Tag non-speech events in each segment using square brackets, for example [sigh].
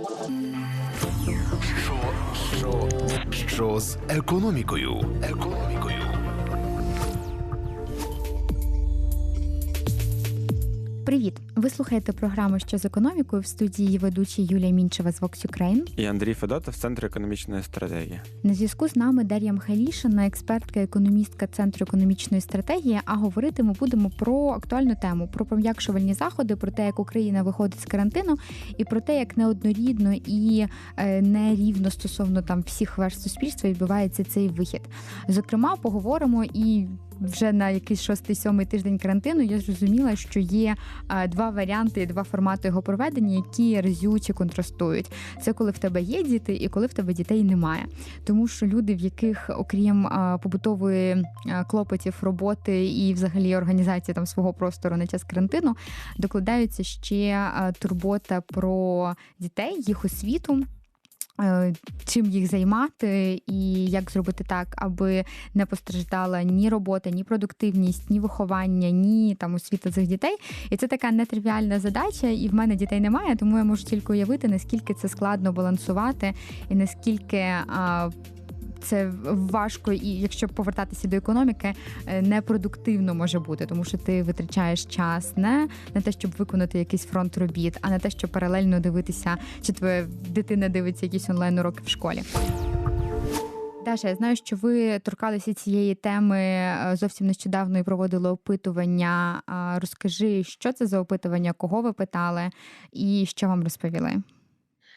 Що, що, що з економікою? Економікою. Привіт! Ви слухаєте програму Що з економікою в студії ведучі Юлія Мінчева з Vox Ukraine. І Андрій Федотов, Центр економічної стратегії. На зв'язку з нами Дар'я Михайлішина, експертка, економістка Центру економічної стратегії. А говорити ми будемо про актуальну тему: про пом'якшувальні заходи, про те, як Україна виходить з карантину, і про те, як неоднорідно і е, нерівно стосовно там всіх верст суспільства відбувається цей вихід. Зокрема, поговоримо і. Вже на якийсь шостий-сьомий тиждень карантину я зрозуміла, що є е, два варіанти, два формати його проведення, які разюче контрастують. Це коли в тебе є діти, і коли в тебе дітей немає. Тому що люди, в яких, окрім побутової клопотів, роботи і взагалі організації там свого простору на час карантину, докладаються ще турбота про дітей, їх освіту. Е, чим їх займати, і як зробити так, аби не постраждала ні робота, ні продуктивність, ні виховання, ні там освіта цих дітей. І це така нетривіальна задача, і в мене дітей немає, тому я можу тільки уявити, наскільки це складно балансувати, і наскільки а, це важко, і якщо повертатися до економіки, е, непродуктивно може бути, тому що ти витрачаєш час не на те, щоб виконати якийсь фронт робіт, а на те, щоб паралельно дивитися, чи твоя дитина дивиться якісь онлайн уроки в школі. Даша, я знаю, що ви торкалися цієї теми е, зовсім нещодавно і проводили опитування. Розкажи, що це за опитування, кого ви питали, і що вам розповіли?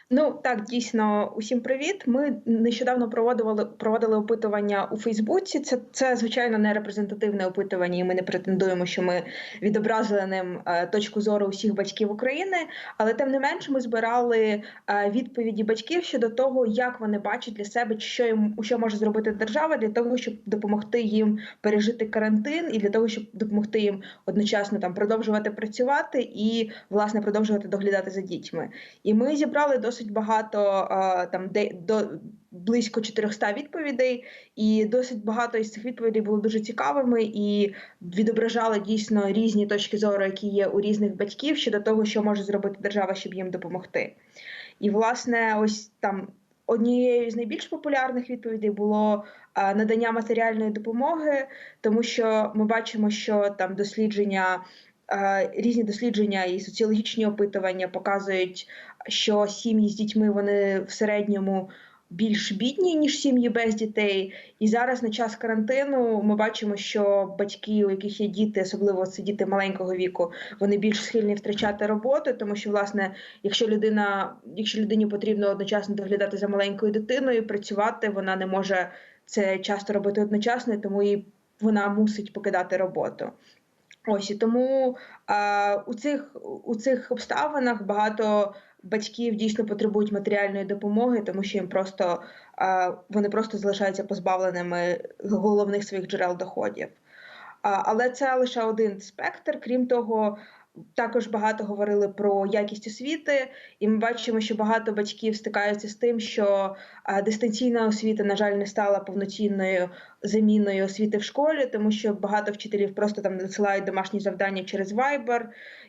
Ну так, дійсно, усім привіт. Ми нещодавно проводили проводили опитування у Фейсбуці. Це це звичайно не репрезентативне опитування, і ми не претендуємо, що ми відобразили ним е, точку зору усіх батьків України. Але тим не менше, ми збирали е, відповіді батьків щодо того, як вони бачать для себе, що їм що може зробити держава для того, щоб допомогти їм пережити карантин, і для того, щоб допомогти їм одночасно там продовжувати працювати і власне продовжувати доглядати за дітьми. І ми зібрали досить досить багато там де до близько 400 відповідей, і досить багато із цих відповідей було дуже цікавими і відображали дійсно різні точки зору, які є у різних батьків щодо того, що може зробити держава, щоб їм допомогти. І власне, ось там. Однією з найбільш популярних відповідей було надання матеріальної допомоги, тому що ми бачимо, що там дослідження Різні дослідження і соціологічні опитування показують, що сім'ї з дітьми вони в середньому більш бідні ніж сім'ї без дітей. І зараз на час карантину ми бачимо, що батьки, у яких є діти, особливо це діти маленького віку, вони більш схильні втрачати роботу, тому що, власне, якщо людина, якщо людині потрібно одночасно доглядати за маленькою дитиною, працювати, вона не може це часто робити одночасно, тому і вона мусить покидати роботу. Ось і тому а, у цих у цих обставинах багато батьків дійсно потребують матеріальної допомоги, тому що їм просто вони просто залишаються позбавленими головних своїх джерел доходів. Але це лише один спектр. Крім того, також багато говорили про якість освіти, і ми бачимо, що багато батьків стикаються з тим, що дистанційна освіта, на жаль, не стала повноцінною заміною освіти в школі, тому що багато вчителів просто там надсилають домашні завдання через Viber,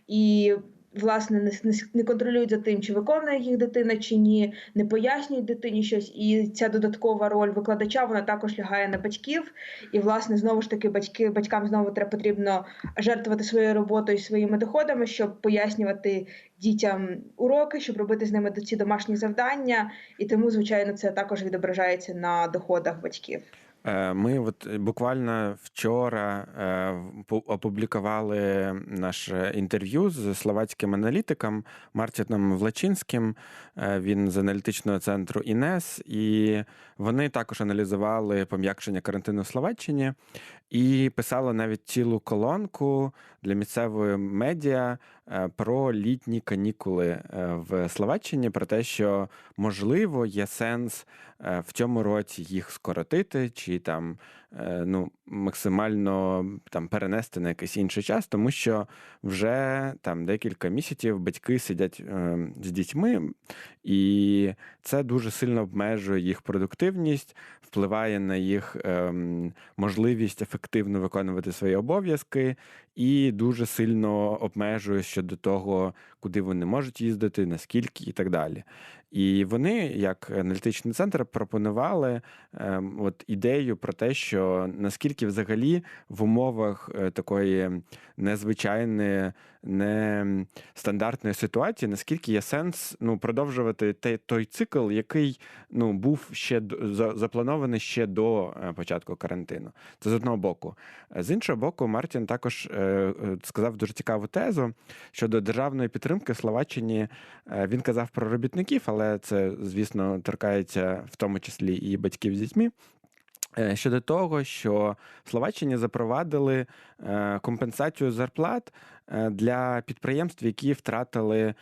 і власне не, контролюють за тим, чи виконує їх дитина, чи ні, не пояснюють дитині щось. І ця додаткова роль викладача вона також лягає на батьків. І, власне, знову ж таки, батьки батькам знову треба потрібно жертвувати своєю роботою своїми доходами, щоб пояснювати дітям уроки, щоб робити з ними ці домашні завдання. І тому, звичайно, це також відображається на доходах батьків. Е, ми от буквально вчора е, опублікували наше інтерв'ю з словацьким аналітиком Мартіном Влачинським. Він з аналітичного центру Інес, і вони також аналізували пом'якшення карантину в Словаччині і писали навіть цілу колонку для місцевої медіа про літні канікули в Словаччині, про те, що можливо є сенс в цьому році їх скоротити. чи там е, ну, максимально там перенести на якийсь інший час, тому що вже там декілька місяців батьки сидять е, з дітьми, і це дуже сильно обмежує їх продуктивність, впливає на їх ем, можливість ефективно виконувати свої обов'язки. і дуже сильно обмежує щодо того, куди вони можуть їздити, наскільки і так далі. І вони, як аналітичний центр, пропонували ем, от ідею про те, що наскільки взагалі в умовах е, такої незвичайної, нестандартної ситуації, наскільки є сенс ну, продовжувати той, той цикл, який ну, був ще запланований ще до е, початку карантину. Це з одного боку. З іншого боку, Мартін також е, сказав дуже цікаву тезу щодо державної підтримки в Словаччині. Він казав про робітників, але це, звісно, торкається в тому числі і батьків з дітьми. Е, щодо того, що в Словаччині запровадили е, компенсацію зарплат е, для підприємств, які втратили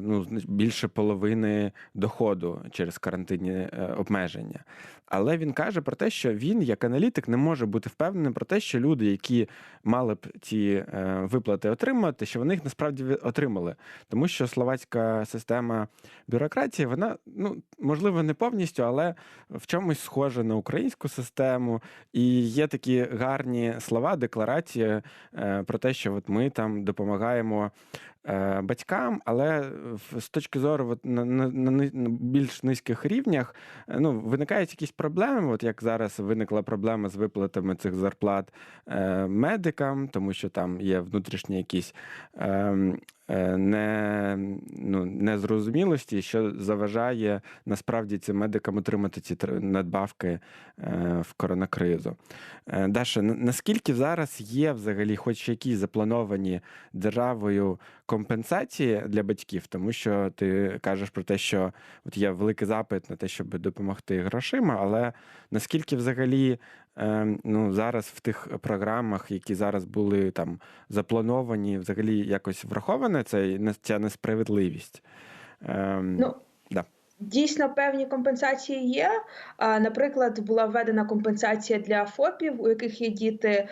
ну, більше половини доходу через карантинні обмеження. Але він каже про те, що він, як аналітик, не може бути впевненим про те, що люди, які мали б ці виплати отримати, що вони їх насправді отримали. Тому що словацька система бюрократії, вона ну можливо не повністю, але в чомусь схожа на українську систему. І є такі гарні слова, декларації е, про те, що от ми там допомагаємо. Е, батькам, але з точки зору от, на, на, на більш низьких рівнях е, ну, виникають якісь проблеми. От як зараз виникла проблема з виплатами цих зарплат е, медикам, тому що там є внутрішні якісь ем, Е, не, ну, незрозумілості, що заважає насправді цим медикам отримати ці надбавки е, в коронакризу. Е, Даша, наскільки зараз є взагалі хоч якісь заплановані державою компенсації для батьків, тому що ти кажеш про те, що от є великий запит на те, щоб допомогти грошима, але наскільки взагалі Ем, ну, зараз в тих програмах, які зараз були там заплановані, взагалі якось врахована ця, несправедливість. Ем, ну. Дійсно, певні компенсації є. Наприклад, була введена компенсація для ФОПів, у яких є діти.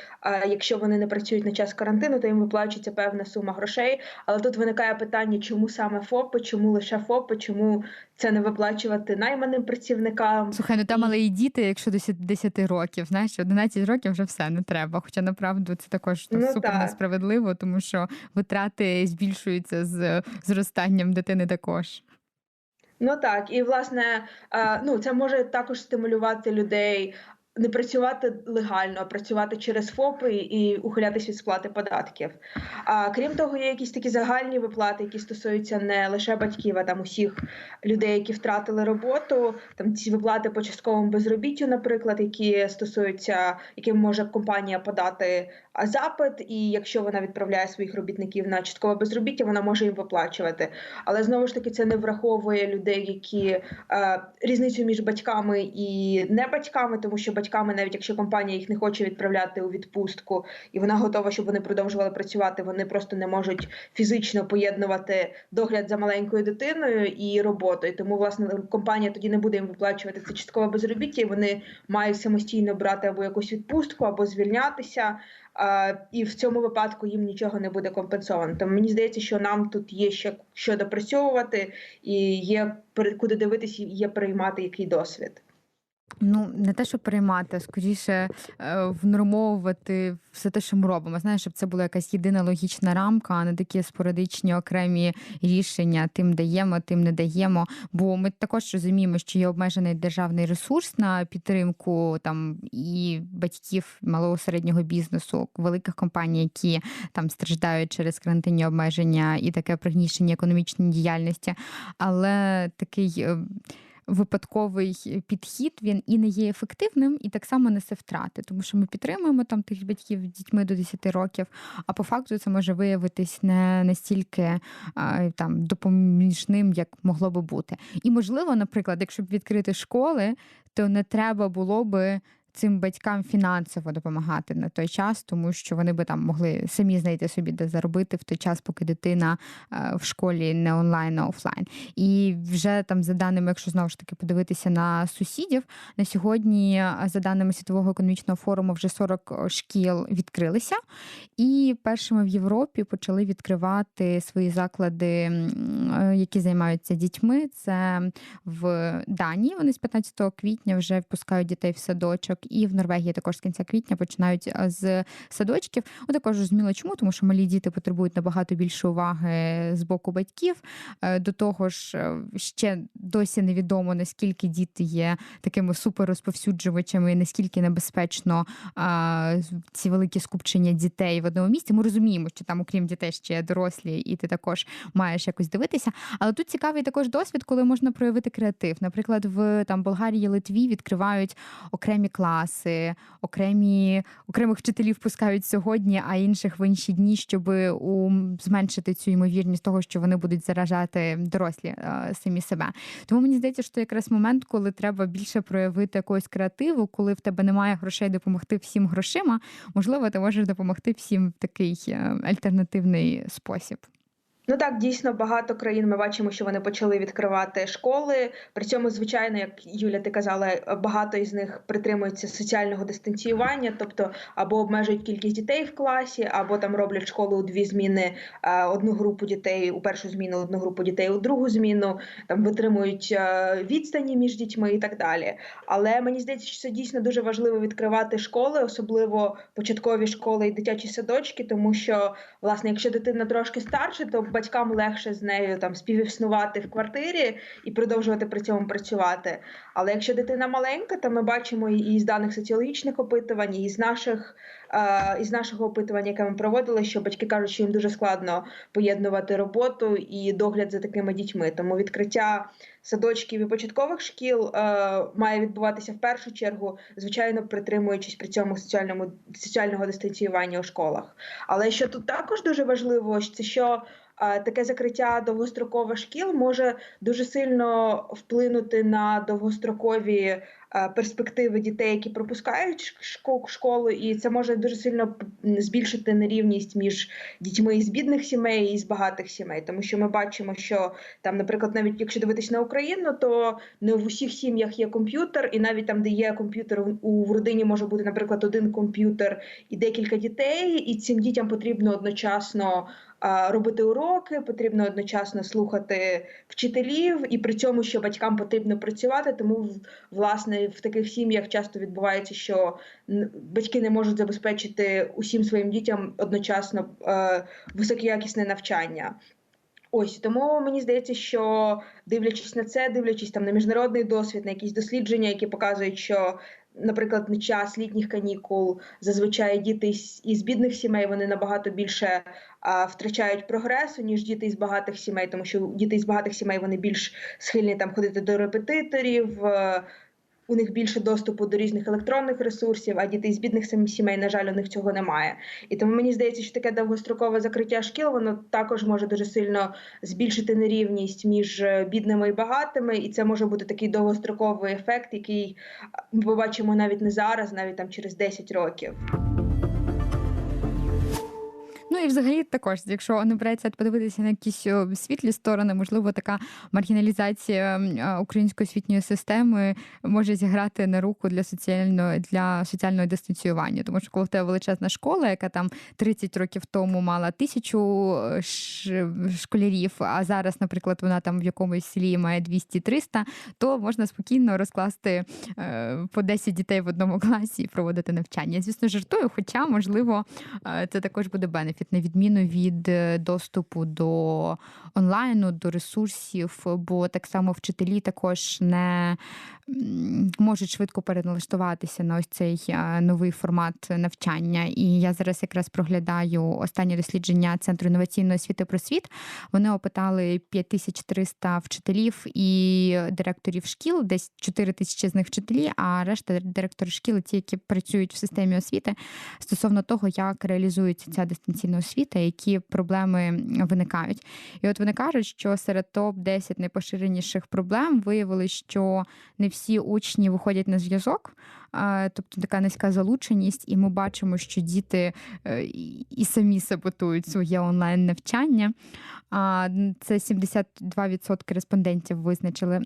Якщо вони не працюють на час карантину, то їм виплачується певна сума грошей. Але тут виникає питання, чому саме ФОПи, чому лише ФОПи, чому це не виплачувати найманим працівникам? Слухай, ну там але і діти, якщо до 10 років, знаєш, 11 років вже все не треба. Хоча направду це також ну, супер так. несправедливо, тому що витрати збільшуються з зростанням дитини також. Ну так, і власне, ну це може також стимулювати людей не працювати легально, а працювати через ФОПи і ухилятися від сплати податків. А крім того, є якісь такі загальні виплати, які стосуються не лише батьків, а там усіх людей, які втратили роботу. Там ці виплати по частковому безробіттю, наприклад, які стосуються, яким може компанія подати запит, і якщо вона відправляє своїх робітників на часткове безробіття, вона може їм виплачувати. Але знову ж таки це не враховує людей, які е, різницю між батьками і не батьками, тому що батьками, навіть якщо компанія їх не хоче відправляти у відпустку, і вона готова, щоб вони продовжували працювати, вони просто не можуть фізично поєднувати догляд за маленькою дитиною і роботою. Тому власне компанія тоді не буде їм виплачувати це часткове безробіття, і вони мають самостійно брати або якусь відпустку, або звільнятися і в цьому випадку їм нічого не буде компенсовано. Тому мені здається, що нам тут є ще що допрацьовувати, і є куди дивитися, і є приймати який досвід. Ну, не те, щоб приймати, а скоріше е, внормовувати все те, що ми робимо. Знаєш, щоб це була якась єдина логічна рамка, а не такі спорадичні окремі рішення. Тим даємо, тим не даємо. Бо ми також розуміємо, що є обмежений державний ресурс на підтримку там і батьків малого середнього бізнесу, великих компаній, які там страждають через карантинні обмеження і таке пригнічення економічної діяльності. Але такий. Е, випадковий підхід він і не є ефективним, і так само несе втрати, тому що ми підтримуємо там тих батьків дітьми до 10 років, а по факту це може виявитись не настільки там допоміжним, як могло би бути. І можливо, наприклад, якщо б відкрити школи, то не треба було би цим батькам фінансово допомагати на той час, тому що вони би там могли самі знайти собі, де заробити в той час, поки дитина е, в школі не онлайн, а офлайн. І вже там за даними, якщо знову ж таки подивитися на сусідів, на сьогодні, за даними світового економічного форуму, вже 40 шкіл відкрилися, і першими в Європі почали відкривати свої заклади, е, які займаються дітьми. Це в Данії. Вони з 15 квітня вже впускають дітей в садочок і в Норвегії також з кінця квітня починають з садочків. Ну, також зрозуміло, чому, тому що малі діти потребують набагато більше уваги з боку батьків. До того ж, ще досі невідомо наскільки діти є такими суперрозповсюджувачами, наскільки небезпечно ці великі скупчення дітей в одному місці. Ми розуміємо, що там, окрім дітей, ще є дорослі, і ти також маєш якось дивитися. Але тут цікавий також досвід, коли можна проявити креатив. Наприклад, в там Болгарії, Литві відкривають окремі класи, окремі окремих вчителів пускають сьогодні, а інших в інші дні, щоб у зменшити цю ймовірність того, що вони будуть заражати дорослі а, самі себе. Тому мені здається, що якраз момент, коли треба більше проявити якогось креативу, коли в тебе немає грошей допомогти всім грошима, можливо, ти можеш допомогти всім в такий е, альтернативний спосіб. Ну так, дійсно багато країн ми бачимо, що вони почали відкривати школи. При цьому, звичайно, як Юля, ти казала, багато із них притримуються соціального дистанціювання, тобто або обмежують кількість дітей в класі, або там роблять школу у дві зміни, е, одну групу дітей у першу зміну, одну групу дітей у другу зміну, там витримують е, відстані між дітьми і так далі. Але мені здається, що це дійсно дуже важливо відкривати школи, особливо початкові школи і дитячі садочки, тому що власне, якщо дитина трошки старша, то батькам легше з нею там співіснувати в квартирі і продовжувати при цьому працювати. Але якщо дитина маленька, то ми бачимо і з даних соціологічних опитувань, і з наших е, із нашого опитування, яке ми проводили, що батьки кажуть, що їм дуже складно поєднувати роботу і догляд за такими дітьми. Тому відкриття садочків і початкових шкіл е, має відбуватися в першу чергу, звичайно, притримуючись при цьому соціальному соціального дистанціювання у школах. Але що тут також дуже важливо, це що таке закриття довгострокових шкіл може дуже сильно вплинути на довгострокові перспективи дітей, які пропускають школу, і це може дуже сильно збільшити нерівність між дітьми із бідних сімей і з багатих сімей, тому що ми бачимо, що там, наприклад, навіть якщо дивитись на Україну, то не в усіх сім'ях є комп'ютер, і навіть там, де є комп'ютер, у родині може бути, наприклад, один комп'ютер і декілька дітей, і цим дітям потрібно одночасно робити уроки, потрібно одночасно слухати вчителів, і при цьому, що батькам потрібно працювати. Тому власне в таких сім'ях часто відбувається, що батьки не можуть забезпечити усім своїм дітям одночасно високоякісне навчання. Ось тому мені здається, що дивлячись на це, дивлячись там на міжнародний досвід, на якісь дослідження, які показують, що наприклад, на час літніх канікул зазвичай діти із бідних сімей вони набагато більше а, втрачають прогресу ніж діти із багатих сімей, тому що діти із багатих сімей вони більш схильні там ходити до репетиторів. Е, у них більше доступу до різних електронних ресурсів, а дітей з бідних сімей, на жаль, у них цього немає. І тому мені здається, що таке довгострокове закриття шкіл воно також може дуже сильно збільшити нерівність між е, бідними і багатими, і це може бути такий довгостроковий ефект, який ми побачимо навіть не зараз, навіть там через 10 років. Ну і взагалі також, якщо не береться подивитися на якісь світлі сторони, можливо, така маргіналізація української освітньої системи може зіграти на руку для соціального для соціального дистанціювання. Тому що коли в тебе величезна школа, яка там 30 років тому мала тисячу е, школярів, а зараз, наприклад, вона там в якомусь селі має 200-300, то можна спокійно розкласти е, по 10 дітей в одному класі і проводити навчання. Звісно, жартую, хоча можливо е, це також буде бенефіт на відміну від е, доступу до онлайну, до ресурсів, бо так само вчителі також не можуть швидко переналаштуватися на ось цей е, новий формат навчання. І я зараз якраз проглядаю останнє дослідження Центру інноваційної освіти просвіт. Вони опитали 5300 вчителів і директорів шкіл, десь 4 тисячі з них вчителі, а решта директори шкіл, ті, які працюють в системі освіти, стосовно того, як реалізується ця дистанційна освіта, які проблеми виникають. І от вони кажуть, що серед топ 10 найпоширеніших проблем виявили, що не всі учні виходять на зв'язок, тобто така низька залученість, і ми бачимо, що діти е, і самі саботують своє онлайн навчання. Це 72% респондентів визначили.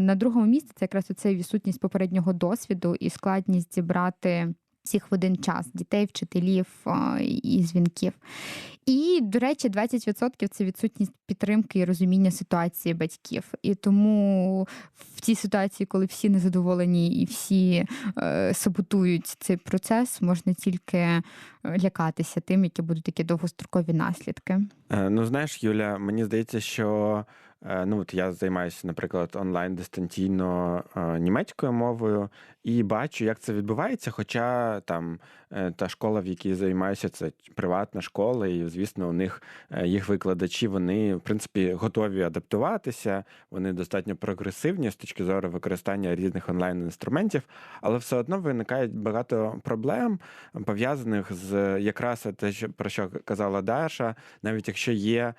На другому місці це якраз оцей відсутність попереднього досвіду і складність зібрати всіх в один час дітей, вчителів і дзвінків. І, до речі, 20% це відсутність підтримки і розуміння ситуації батьків. І тому в цій ситуації, коли всі незадоволені і всі е, саботують цей процес, можна тільки е, лякатися тим, які будуть такі довгострокові наслідки. Е, ну, знаєш, Юля, мені здається, що ну от я займаюся, наприклад, онлайн дистанційно німецькою мовою і бачу, як це відбувається. Хоча там е, та школа, в якій займаюся, це приватна школа, і звісно, у них їх викладачі вони в принципі готові адаптуватися. Вони достатньо прогресивні з точки зору використання різних онлайн інструментів, але все одно виникають багато проблем пов'язаних з якраз те, про що казала Даша, навіть якщо є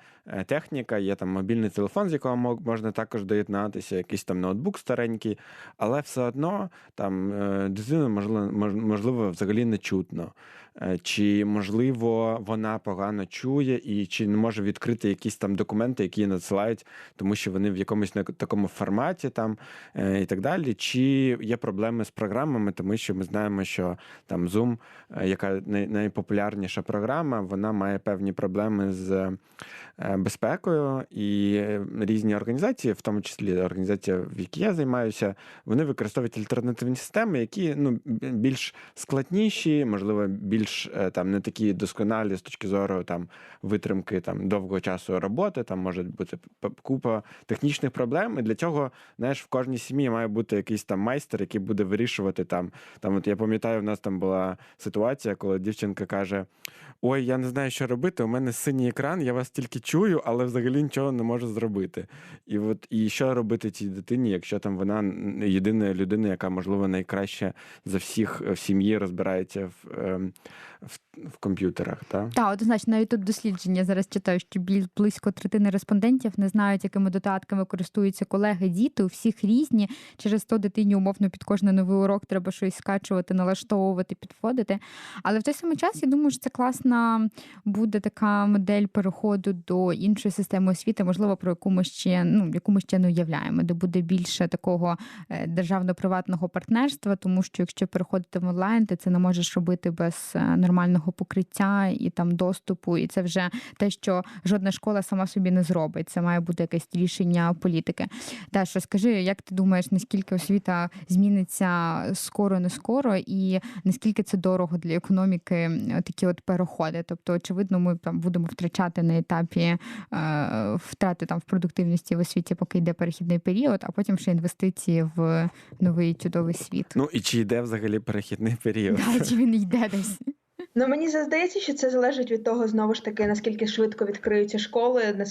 техніка, є там мобільний телефон з якого можна також доєднатися, якийсь там ноутбук старенький, але все одно там е, дитину можливо, можливо взагалі не чутно. Е, чи можливо вона погано чує, і чи не може відкрити якісь там документи, які надсилають, тому що вони в якомусь такому форматі там е, і так далі. Чи є проблеми з програмами, тому що ми знаємо, що там Zoom, яка найпопулярніша програма, вона має певні проблеми з безпекою і різні організації, в тому числі організація, в якій я займаюся, вони використовують альтернативні системи, які ну більш складніші, можливо, більш е, там не такі досконалі з точки зору там витримки там довгого часу роботи. Там може бути купа технічних проблем. І для цього знаєш, в кожній сім'ї має бути якийсь там майстер, який буде вирішувати там. Там, от я пам'ятаю, в нас там була ситуація, коли дівчинка каже: Ой, я не знаю, що робити. У мене синій екран, я вас тільки чую, але взагалі нічого не можу зробити. І от і що робити цій дитині, якщо там вона єдина людина, яка можливо найкраще за всіх в сім'ї розбирається в ем, в, в комп'ютерах. Так, Так, однозначно, навіть тут дослідження зараз читаю, що близько третини респондентів не знають, якими додатками користуються колеги, діти. У всіх різні. Через то дитині умовно під кожний новий урок треба щось скачувати, налаштовувати, підводити. Але в той самий час я думаю, що це класна буде така модель переходу до іншої системи освіти, можливо, про яку ми ще ну яку ми ще не уявляємо, де буде більше такого е, державно-приватного партнерства, тому що якщо переходити в онлайн, ти це не можеш робити без е, нормального покриття і там доступу, і це вже те, що жодна школа сама собі не зробить. Це має бути якесь рішення політики. Даша, скажи, як ти думаєш, наскільки освіта зміниться скоро, не скоро, і наскільки це дорого для економіки? Такі от переходи? Тобто, очевидно, ми там будемо втрачати на етапі е, втрати там в продуктивності в освіті, поки йде перехідний період, а потім ще інвестиції в новий чудовий світ. Ну і чи йде взагалі перехідний період? Да, Чи він йде десь? Ну мені здається, що це залежить від того, знову ж таки, наскільки швидко відкриються школи,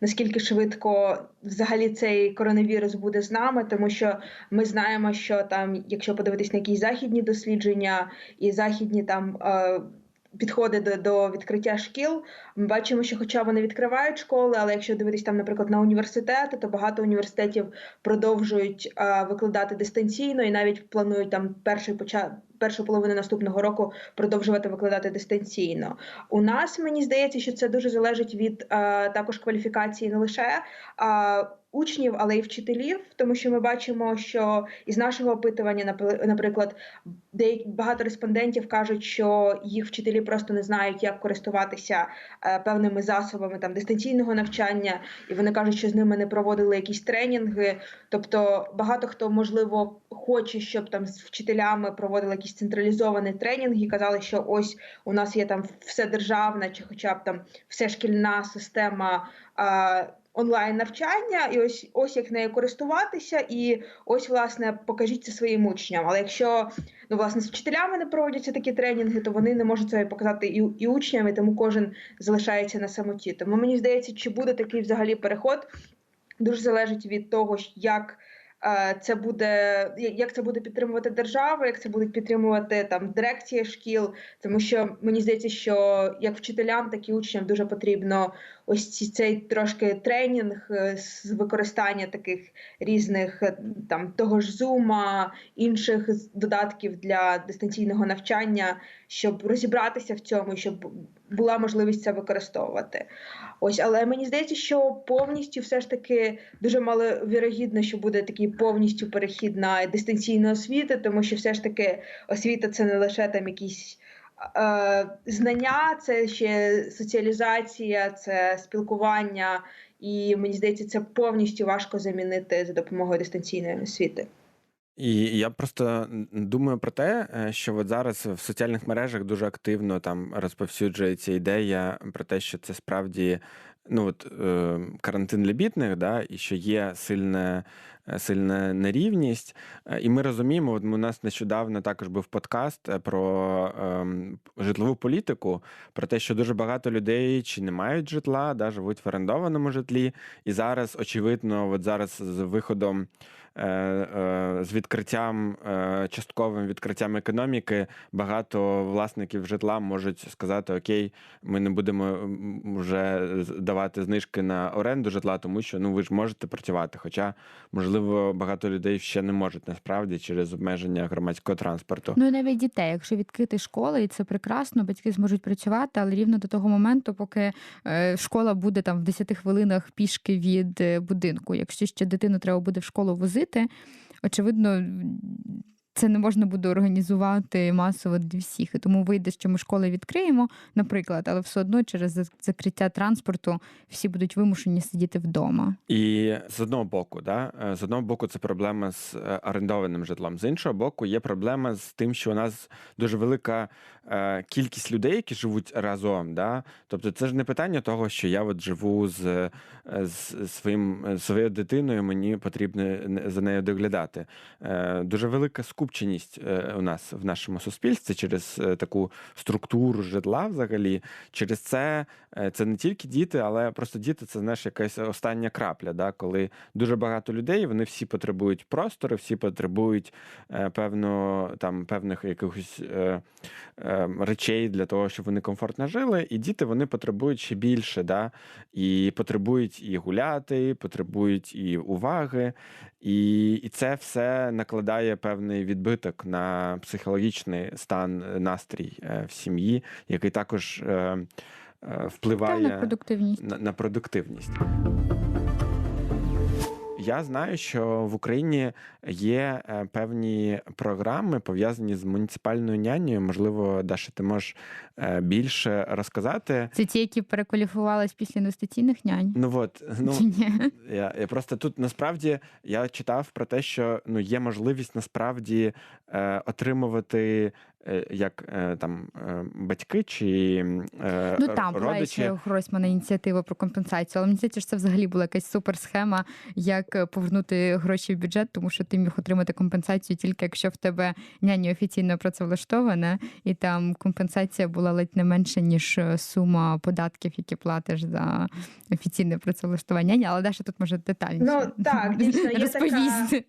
наскільки швидко взагалі цей коронавірус буде з нами, тому що ми знаємо, що там, якщо подивитись на якісь західні дослідження і західні там. Е, підходи до до відкриття шкіл. Ми бачимо, що, хоча вони відкривають школи, але якщо дивитись там, наприклад, на університети, то багато університетів продовжують а, викладати дистанційно і навіть планують там перший початок. Першу половину наступного року продовжувати викладати дистанційно. У нас мені здається, що це дуже залежить від а, також кваліфікації не лише а, учнів, але й вчителів, тому що ми бачимо, що із нашого опитування, наприклад, деякі багато респондентів кажуть, що їх вчителі просто не знають, як користуватися е, певними засобами там дистанційного навчання, і вони кажуть, що з ними не проводили якісь тренінги. Тобто багато хто можливо хоче, щоб там з вчителями проводили якісь централізовані тренінги, і казали, що ось у нас є там все державна, чи, хоча б там все шкільна система онлайн навчання, і ось ось як нею користуватися, і ось, власне, покажіть це своїм учням. Але якщо ну, власне, з вчителями не проводяться такі тренінги, то вони не можуть це показати і і учням, і тому кожен залишається на самоті. Тому мені здається, чи буде такий взагалі переход, дуже залежить від того, як. Е, це буде як це буде підтримувати держава, як це будуть підтримувати там дирекція шкіл, тому що мені здається, що як вчителям, так і учням дуже потрібно ось цей трошки тренінг е, з використання таких різних е, там того ж зума, інших додатків для дистанційного навчання, щоб розібратися в цьому, щоб була можливість це використовувати. Ось, але мені здається, що повністю все ж таки дуже маловірогідно, що буде такий повністю перехід на дистанційну освіту, тому що все ж таки освіта це не лише там якісь. Знання, це ще соціалізація, це спілкування, і мені здається, це повністю важко замінити за допомогою дистанційної освіти. І я просто думаю про те, е, що от зараз в соціальних мережах дуже активно там розповсюджується ідея про те, що це справді ну от е, карантин для бідних, да, і що є сильне, е, сильна нерівність. Е, і ми розуміємо, от у нас нещодавно також був подкаст про е, житлову політику, про те, що дуже багато людей чи не мають житла, да, живуть в орендованому житлі. І зараз, очевидно, от зараз з виходом. Е, е, з відкриттям е, частковим відкриттям економіки багато власників житла можуть сказати: Окей, ми не будемо вже давати знижки на оренду житла, тому що ну ви ж можете працювати. Хоча, можливо, багато людей ще не можуть насправді через обмеження громадського транспорту. Ну і навіть дітей, якщо відкрити школи, і це прекрасно, батьки зможуть працювати, але рівно до того моменту, поки школа буде там в 10 хвилинах пішки від будинку. Якщо ще дитину треба буде в школу возити робити. Очевидно, це не можна буде організувати масово для всіх. І тому вийде, що ми школи відкриємо, наприклад, але все одно через закриття транспорту всі будуть вимушені сидіти вдома. І з одного боку, да, е, з одного боку, це проблема з е, орендованим житлом. З іншого боку, є проблема з тим, що у нас дуже велика е, кількість людей, які живуть разом. Да? Тобто, це ж не питання того, що я от живу з з своїм своєю дитиною, мені потрібно за нею доглядати. Дуже велика скупченість е, у нас в нашому суспільстві через е, таку структуру житла, взагалі, через це е, це не тільки діти, але просто діти це знаєш, якась остання крапля, да, коли дуже багато людей, вони всі потребують простору, всі потребують певно там певних якихось речей для того, щоб вони комфортно жили. І діти вони потребують ще більше, да, і потребують і гуляти, потребують і уваги. І і це все накладає певний відбиток на психологічний стан, е, настрій е, в сім'ї, який також е, впливає на продуктивність. На, на продуктивність. Я знаю, що в Україні є е, певні програми пов'язані з муніципальною нянею. Можливо, Даша, ти можеш е, більше розказати. Це ті, які перекваліфувались після інвестиційних нянь. Ну от ну я я просто тут насправді я читав про те, що ну є можливість насправді отримувати Е, як е, там е, батьки чи ну там була ще у Гройсмана ініціатива про компенсацію, але мені здається, що це взагалі була якась суперсхема, як повернути гроші в бюджет, тому що ти міг отримати компенсацію тільки якщо в тебе няня офіційно працевлаштована, і там компенсація була ледь не менше ніж сума податків, які платиш за офіційне працевлаштування. Але Даша тут може детальніше Ну так, дійсно є [laughs] така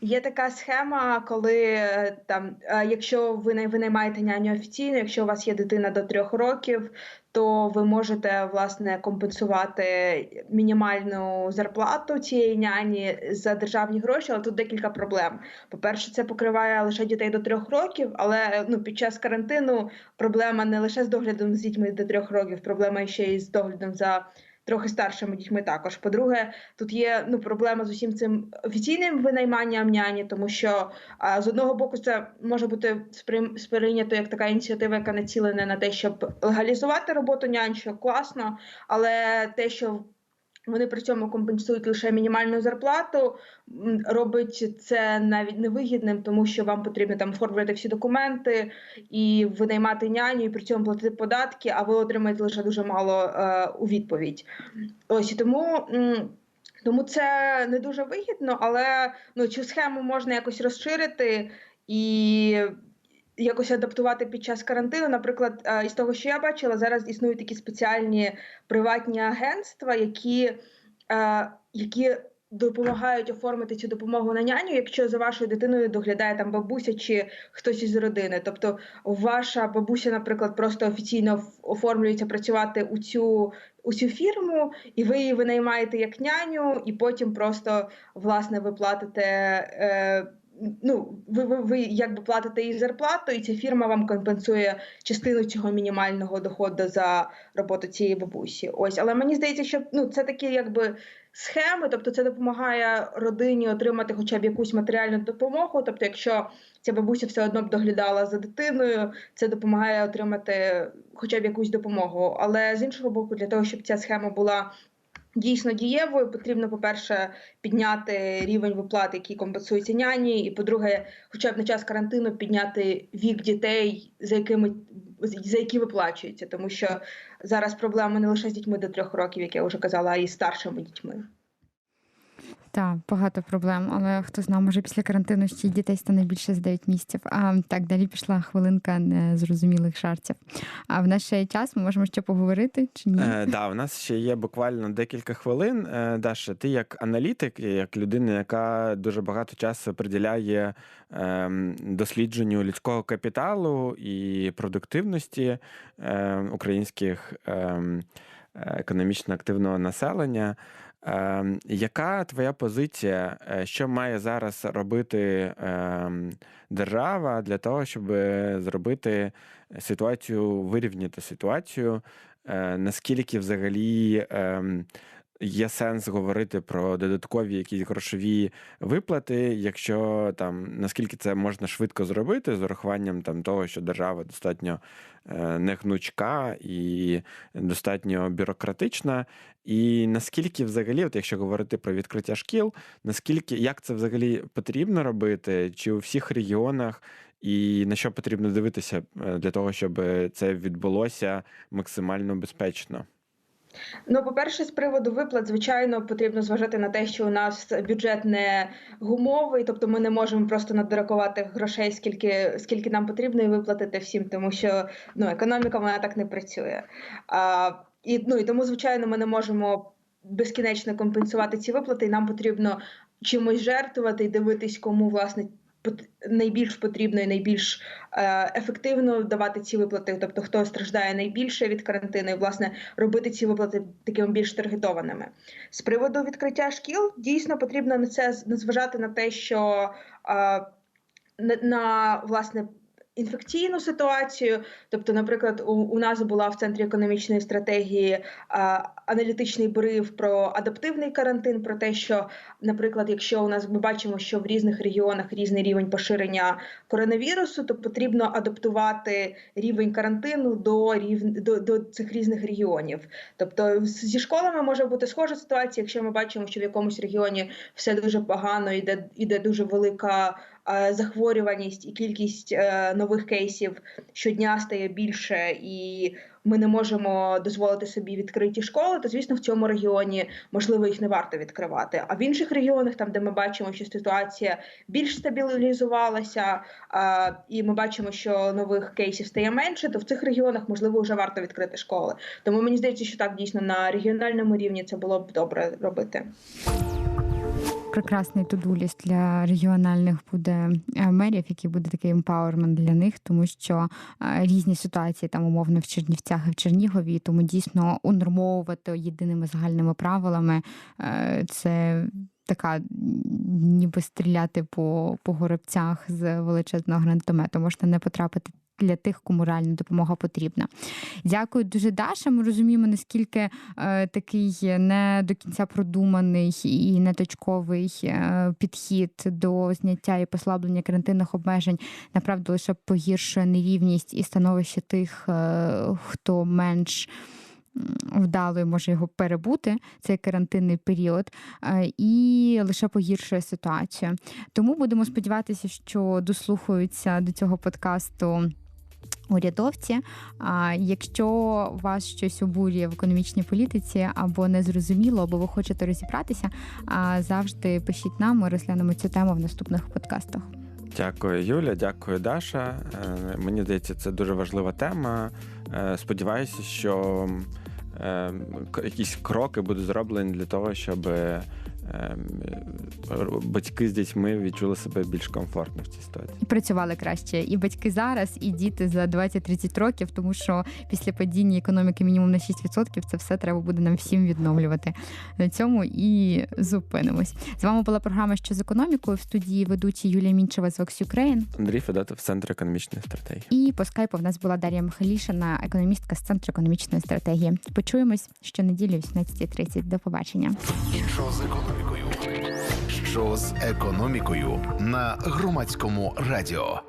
Є така схема, коли е, там, е, якщо ви не винаймаєте няню офіційно, якщо у вас є дитина до трьох років, то ви можете власне компенсувати мінімальну зарплату цієї няні за державні гроші. Але тут декілька проблем. По-перше, це покриває лише дітей до трьох років, але ну під час карантину проблема не лише з доглядом з дітьми до трьох років, проблема ще й з доглядом за трохи старшими дітьми також. По-друге, тут є ну проблема з усім цим офіційним винайманням няні, тому що а, з одного боку це може бути сприйнято як така ініціатива, яка націлена на те, щоб легалізувати роботу нянь, що класно, але те, що вони при цьому компенсують лише мінімальну зарплату, робить це навіть невигідним, тому що вам потрібно там оформлювати всі документи і винаймати няню, і при цьому платити податки, а ви отримаєте лише дуже мало е, у відповідь. Ось і тому. Тому це не дуже вигідно, але ну цю схему можна якось розширити і якось адаптувати під час карантину. Наприклад, е, із того, що я бачила, зараз існують такі спеціальні приватні агентства, які, е, які допомагають оформити цю допомогу на няню, якщо за вашою дитиною доглядає там бабуся чи хтось із родини. Тобто, ваша бабуся, наприклад, просто офіційно оформлюється працювати у цю у цю фірму, і ви її винаймаєте як няню, і потім просто власне ви платите. Е, ну, ви, ви, ви якби платите їй зарплату, і ця фірма вам компенсує частину цього мінімального доходу за роботу цієї бабусі. Ось, але мені здається, що ну це такі якби схеми, тобто це допомагає родині отримати хоча б якусь матеріальну допомогу. Тобто, якщо ця бабуся все одно б доглядала за дитиною, це допомагає отримати хоча б якусь допомогу. Але з іншого боку, для того, щоб ця схема була дійсно дієвою, потрібно, по-перше, підняти рівень виплат, які компенсуються няні, і по-друге, хоча б на час карантину підняти вік дітей, за якими за які виплачуються, тому що зараз проблема не лише з дітьми до трьох років, як я вже казала, а й старшими дітьми. Так, багато проблем, але хто знає, може після карантину ще й дітей стане більше з 9 місяців. А так далі пішла хвилинка незрозумілих жартів. А в наш ще є час ми можемо ще поговорити чи ні? Е, да, у нас ще є буквально декілька хвилин. Е, Даша, ти як аналітик, як людина, яка дуже багато часу приділяє е, дослідженню людського капіталу і продуктивності е, українських е, економічно активного населення. Ем, яка твоя позиція? Е, що має зараз робити ем, держава для того, щоб зробити ситуацію, вирівняти ситуацію? Е, наскільки взагалі ем, є сенс говорити про додаткові якісь грошові виплати, якщо там наскільки це можна швидко зробити з урахуванням там того, що держава достатньо е, негнучка і достатньо бюрократична, і наскільки взагалі, от якщо говорити про відкриття шкіл, наскільки як це взагалі потрібно робити, чи у всіх регіонах? І на що потрібно дивитися е, для того, щоб це відбулося максимально безпечно? Ну, по-перше, з приводу виплат, звичайно, потрібно зважати на те, що у нас бюджет не гумовий, тобто ми не можемо просто надракувати грошей, скільки скільки нам потрібно, і виплатити всім, тому що ну, економіка вона так не працює. А, І ну і тому, звичайно, ми не можемо безкінечно компенсувати ці виплати, і нам потрібно чимось жертвувати і дивитись, кому власне найбільш потрібно і найбільш е, ефективно давати ці виплати, тобто хто страждає найбільше від карантину, і власне робити ці виплати такими більш таргетованими. З приводу відкриття шкіл дійсно потрібно на це зважати на те, що е, на власне інфекційну ситуацію. Тобто, наприклад, у, у нас була в центрі економічної стратегії а, аналітичний бриф про адаптивний карантин, про те, що, наприклад, якщо у нас ми бачимо, що в різних регіонах різний рівень поширення коронавірусу, то потрібно адаптувати рівень карантину до рів... до, до цих різних регіонів. Тобто зі школами може бути схожа ситуація, якщо ми бачимо, що в якомусь регіоні все дуже погано, іде іде дуже велика. Е, захворюваність і кількість е, нових кейсів щодня стає більше, і ми не можемо дозволити собі відкриті школи, то звісно в цьому регіоні можливо їх не варто відкривати. А в інших регіонах, там де ми бачимо, що ситуація більш стабілізувалася, і ми бачимо, що нових кейсів стає менше, то в цих регіонах можливо вже варто відкрити школи. Тому мені здається, що так дійсно на регіональному рівні це було б добре робити прекрасний тудуліст для регіональних буде е, мерів, який буде такий емпауермент для них, тому що е, різні ситуації там умовно в Чернівцях і в Чернігові, тому дійсно унормовувати єдиними загальними правилами е, це. Така, ніби стріляти по по горобцях з величезного гранатомету, можна не потрапити для тих, кому реальна допомога потрібна. Дякую дуже, Даша. Ми розуміємо, наскільки е, такий не до кінця продуманий і неточковий е, підхід до зняття і послаблення карантинних обмежень направду лише погіршує нерівність і становище тих, е, хто менш. Вдало може його перебути цей карантинний період, е, і лише погіршує ситуацію. Тому будемо сподіватися, що дослухаються до цього подкасту урядовці. А якщо вас щось обурює в економічній політиці або не зрозуміло, або ви хочете розібратися, завжди пишіть нам, ми розглянемо цю тему в наступних подкастах. Дякую, Юля, дякую, Даша. Е, мені здається, це дуже важлива тема. Е, сподіваюся, що е, якісь кроки будуть зроблені для того, щоб ем, батьки з дітьми відчули себе більш комфортно в цій ситуації. І працювали краще і батьки зараз, і діти за 20-30 років, тому що після падіння економіки мінімум на 6% це все треба буде нам всім відновлювати. На цьому і зупинимось. З вами була програма що з економікою в студії ведучі Юлія Мінчева з Vox Ukraine. Андрій Федотов, Центр економічної стратегії. І по скайпу в нас була Дар'я Михайлішина, економістка з центру економічної стратегії. Почуємось щонеділі о 18.30. До побачення. Що з економікою? Що з економікою на громадському радіо?